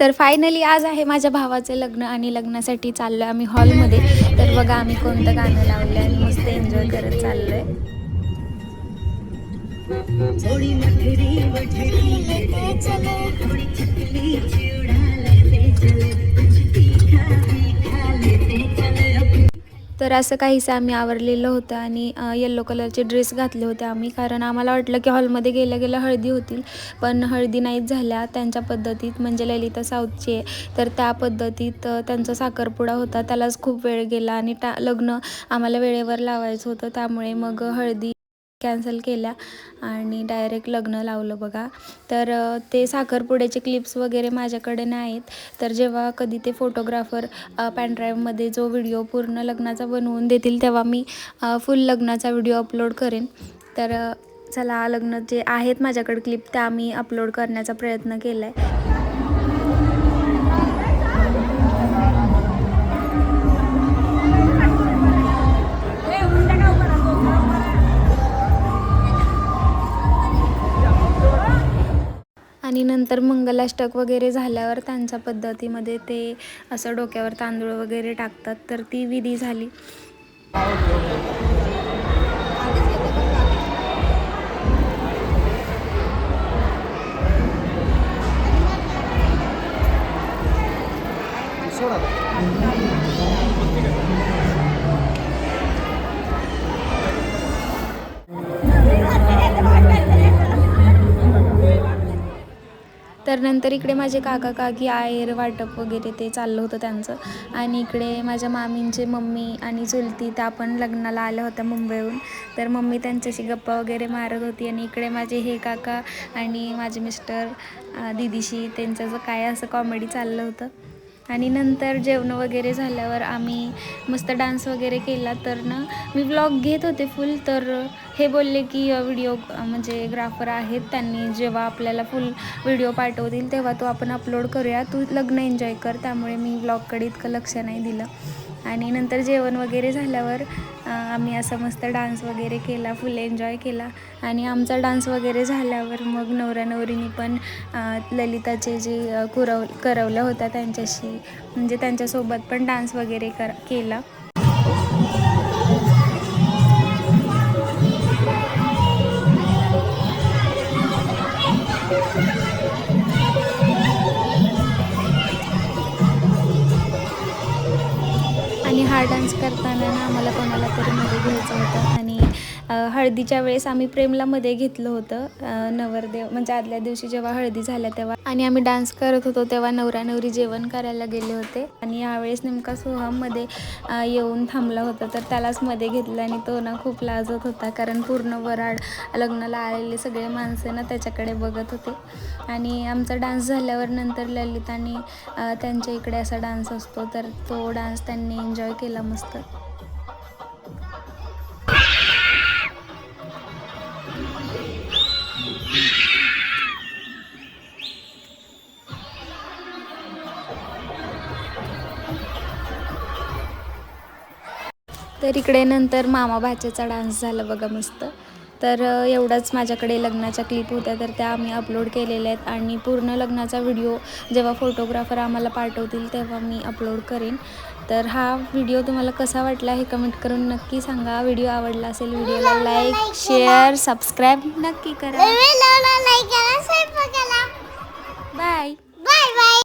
तर फायनली आज आहे माझ्या भावाचं लग्न आणि लग्नासाठी चाललो आम्ही हॉलमध्ये तर बघा आम्ही कोणतं गाणं लावलं आणि मस्त एन्जॉय करत चाललोय. थोड़ी तर असं काहीसं आम्ही आवरलेलं होतं आणि येल्लो कलरचे ड्रेस घातले होते आम्ही. कारण आम्हाला वाटलं की हॉलमध्ये गेल्या गेल्या हळदी होतील. पण हळदी नाहीच झाल्या त्यांच्या पद्धतीत. म्हणजे ललिता साऊथची. आहे तर त्या पद्धतीत त्यांचा साखरपुडा होता. त्यालाच खूप वेळ गेला आणि टा लग्न आम्हाला वेळेवर लावायचं होतं. त्यामुळे मग हळदी कॅन्सल केल्या आणि डायरेक्ट लग्न लावलं बघा. तर ते साखरपुड्याचे क्लिप्स वगैरे माझ्याकडे नाहीत. तर जेव्हा कधी ते फोटोग्राफर पॅनड्राईव्हमध्ये जो व्हिडिओ पूर्ण लग्नाचा बनवून देतील तेव्हा मी फुल लग्नाचा व्हिडिओ अपलोड करेन. तर चला लग्न जे आहेत माझ्याकडे क्लिप त्या मी अपलोड करण्याचा प्रयत्न केला आहे आणि नंतर मंगलाष्टक वगैरे झाल्यावर त्यांच्या पद्धतीमध्ये ते असं डोक्यावर तांदूळ वगैरे टाकतात तर ती विधी झाली. तर नंतर इकडे माझे काका काकी आयर वाटप वगैरे ते चाललं होतं त्यांचं. आणि इकडे माझ्या मामींचे मम्मी आणि चुलती त्या पण लग्नाला आल्या होत्या मुंबईहून. तर मम्मी त्यांच्याशी गप्पा वगैरे मारत होती आणि इकडे माझे हे काका आणि माझे मिस्टर दिदीशी त्यांचं काय असं कॉमेडी चाललं होतं. आणि नंतर जेवण वगैरे झाल्यावर आम्ही मस्त डान्स वगैरे केला. तर ना मी ब्लॉग घेत होते फुल तर हे बोलले की व्हिडिओ म्हणजे ग्राफर आहेत त्यांनी जेव्हा आपल्याला फुल व्हिडिओ पाठवतील तेव्हा तो आपण अपलोड करूया. तू लग्न एन्जॉय कर त्यामुळे मी ब्लॉगकडे इतकं लक्ष नाही दिलं. आणि नंतर जेवण वगैरे झाल्यावर आम्ही असं मस्त डान्स वगैरे केला फुल एन्जॉय केला. आणि आमचा डान्स वगैरे झाल्यावर मग नवऱ्या नवरीने पण ललिताचे जे कुरव करवलं होता त्यांच्याशी म्हणजे त्यांच्यासोबत पण डान्स वगैरे कर केला. हा डान्स करताना ना आम्हाला कोणाला तरी मध्ये घ्यायचं होतं आणि हळदीच्या वेळेस आम्ही प्रेमला मध्ये घेतलं होतं नवरदेव म्हणजे आदल्या दिवशी जेव्हा हळदी झाल्या तेव्हा. आणि आम्ही डान्स करत होतो तेव्हा नवरा नवरी जेवण करायला गेले होते. आणि यावेळेस नेमका सोहममध्ये येऊन थांबला होता तर त्यालाच मध्ये घेतलं आणि तो ना खूप लाजत होता कारण पूर्ण वराड लग्नाला आलेले सगळे माणसं ना त्याच्याकडे बघत होते. आणि आमचा डान्स झाल्यावर नंतर ललितानी त्यांच्या इकडे असा डान्स असतो तर तो डान्स त्यांनी एन्जॉय केला मस्त. तर इकडे नंतर मामा भाच्याचा डान्स झाला बघा मस्त. तर एवढाच माझ्याकडे लग्नाच्या क्लिप होत्या तर त्या आम्ही अपलोड केलेल्या आहेत आणि पूर्ण लग्नाचा व्हिडिओ जेव्हा फोटोग्राफर आम्हाला पाठवतील तेव्हा मी अपलोड करेन. तर हा व्हिडिओ तुम्हाला कसा वाटला हे कमेंट करून नक्की सांगा. व्हिडिओ आवडला असेल व्हिडिओला लाईक शेअर सबस्क्राईब नक्की करा. बाय